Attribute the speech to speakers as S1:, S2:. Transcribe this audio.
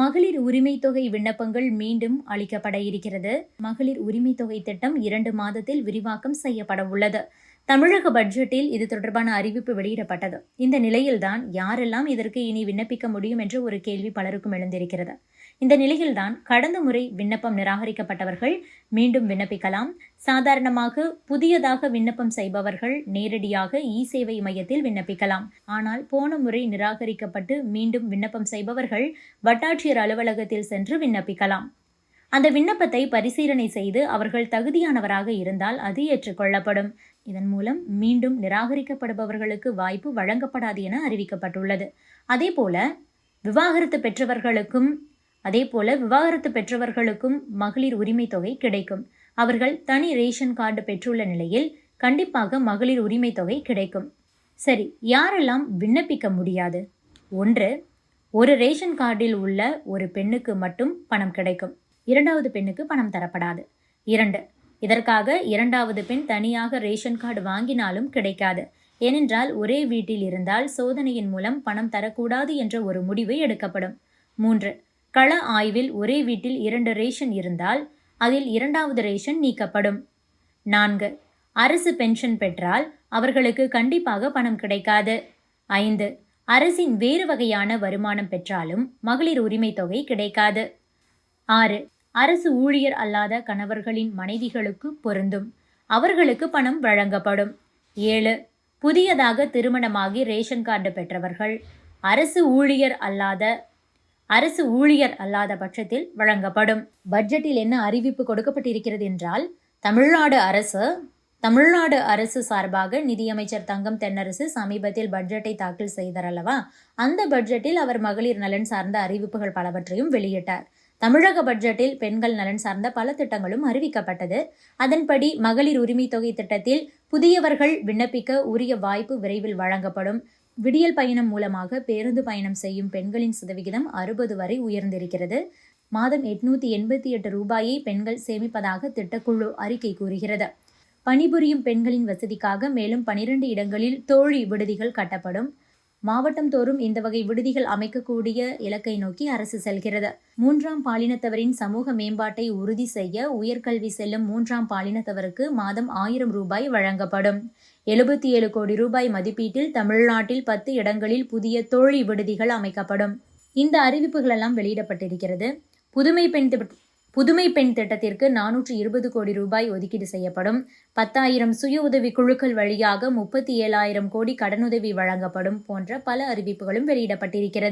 S1: மகளிர் உரிமை தொகை விண்ணப்பங்கள் மீண்டும் அளிக்கப்பட இருக்கிறது. மகளிர் உரிமை தொகை திட்டம் இரண்டு மாதத்தில் விரிவாக்கம் செய்யப்பட உள்ளது. தமிழக பட்ஜெட்டில் இது தொடர்பான அறிவிப்பு வெளியிடப்பட்டது. இந்த நிலையில்தான் யாரெல்லாம் இதற்கு இனி விண்ணப்பிக்க முடியும் என்ற ஒரு கேள்வி பலருக்கும் எழுந்திருக்கிறது. இந்த நிலையில்தான் கடந்த முறை விண்ணப்பம் நிராகரிக்கப்பட்டவர்கள் மீண்டும் விண்ணப்பிக்கலாம். சாதாரணமாக புதியதாக விண்ணப்பம் செய்பவர்கள் நேரடியாக இ சேவை மையத்தில் விண்ணப்பிக்கலாம். ஆனால் போன முறை நிராகரிக்கப்பட்டு மீண்டும் விண்ணப்பம் செய்பவர்கள் வட்டாட்சியர் அலுவலகத்தில் சென்று விண்ணப்பிக்கலாம். அந்த விண்ணப்பத்தை பரிசீலனை செய்து அவர்கள் தகுதியானவராக இருந்தால் அது ஏற்றுக்கொள்ளப்படும். இதன் மூலம் மீண்டும் நிராகரிக்கப்படுபவர்களுக்கு வாய்ப்பு வழங்கப்படாது என அறிவிக்கப்பட்டுள்ளது. அதேபோல விவாகரத்து பெற்றவர்களுக்கும் அதேபோல விவாகரத்து பெற்றவர்களுக்கும் மகளிர் உரிமை தொகை கிடைக்கும். அவர்கள் தனி ரேஷன் கார்டு பெற்றுள்ள நிலையில் கண்டிப்பாக மகளிர் உரிமை தொகை கிடைக்கும். சரி யாரெல்லாம் விண்ணப்பிக்க முடியாது? ஒன்று ஒரு ரேஷன் கார்டில் உள்ள ஒரு பெண்ணுக்கு மட்டும் பணம் கிடைக்கும். இரண்டாவது பெண்ணுக்கு பணம் தரப்படாது. இரண்டு இதற்காக இரண்டாவது பெண் தனியாக ரேஷன் கார்டு வாங்கினாலும் கிடைக்காது. ஏனென்றால் ஒரே வீட்டில் இருந்தால் சோதனையின் மூலம் பணம் தரக்கூடாது என்ற ஒரு முடிவு எடுக்கப்படும். மூன்று கள ஆய்வில் ஒரே வீட்டில் இரண்டு ரேஷன் இருந்தால் அதில் இரண்டாவது ரேஷன் நீக்கப்படும். நான்கு. அரசு பென்ஷன் பெற்றால் அவர்களுக்கு கண்டிப்பாக பணம் கிடைக்காது. ஐந்து. அரசின் வேறு வகையான வருமானம் பெற்றாலும் மகளிர் உரிமை தொகை கிடைக்காது. ஆறு. அரசு ஊழியர் அல்லாத கணவர்களின் மனைவிகளுக்கு பொருந்தும். அவர்களுக்கு பணம் வழங்கப்படும். ஏழு. புதியதாக திருமணமாகி ரேஷன் கார்டு பெற்றவர்கள் அரசு ஊழியர் அல்லாத அரசு ஊழியர் அல்லாத பட்சத்தில் வழங்கப்படும். பட்ஜெட்டில் என்ன அறிவிப்பு கொடுக்கப்பட்டிருக்கிறது என்றால் தமிழ்நாடு அரசு தமிழ்நாடு அரசு சார்பாக நிதியமைச்சர் தங்கம் தென்னரசு சமீபத்தில் பட்ஜெட்டை தாக்கல் செய்தார் அல்லவா அந்த பட்ஜெட்டில் அவர் மகளிர் நலன் சார்ந்த அறிவிப்புகள் பலவற்றையும் வெளியிட்டார். தமிழக பட்ஜெட்டில் பெண்கள் நலன் சார்ந்த பல திட்டங்களும் அறிவிக்கப்பட்டது. அதன்படி மகளிர் உரிமை தொகை திட்டத்தில் புதியவர்கள் விண்ணப்பிக்க உரிய வாய்ப்பு விரைவில் வழங்கப்படும். விடியல் பயணம் மூலமாக பேருந்து பயணம் செய்யும் பெண்களின் சதவிகிதம் அறுபது வரை உயர்ந்திருக்கிறது. மாதம் எட்நூத்தி எண்பத்தி எட்டு ரூபாயை பெண்கள் சேமிப்பதாக திட்டக்குழு அறிக்கை கூறுகிறது. பணிபுரியும் பெண்களின் வசதிக்காக மேலும் பனிரெண்டு இடங்களில் தோழி விடுதிகள் கட்டப்படும். மாவட்டம் தோறும் இந்த வகை விடுதிகள் அமைக்கக்கூடிய இலக்கை நோக்கி அரசு செல்கிறது. மூன்றாம் பாலினத்தவரின் சமூக மேம்பாட்டை உறுதி செய்ய உயர்கல்வி செல்லும் மூன்றாம் பாலினத்தவருக்கு மாதம் ஆயிரம் ரூபாய் வழங்கப்படும். எழுபத்தி ஏழு கோடி ரூபாய் மதிப்பீட்டில் தமிழ்நாட்டில் பத்து இடங்களில் புதிய தோழி விடுதிகள் அமைக்கப்படும். இந்த அறிவிப்புகள் எல்லாம் வெளியிடப்பட்டிருக்கிறது. புதுமை பெண் புதுமை பெண் திட்டத்திற்கு நானூற்று இருபது கோடி ரூபாய் ஒதுக்கீடு செய்யப்படும். பத்தாயிரம் சுய உதவி குழுக்கள் வழியாக முப்பத்தி ஏழாயிரம் கோடி கடனுதவி வழங்கப்படும் போன்ற பல அறிவிப்புகளும் வெளியிடப்பட்டிருக்கிறது.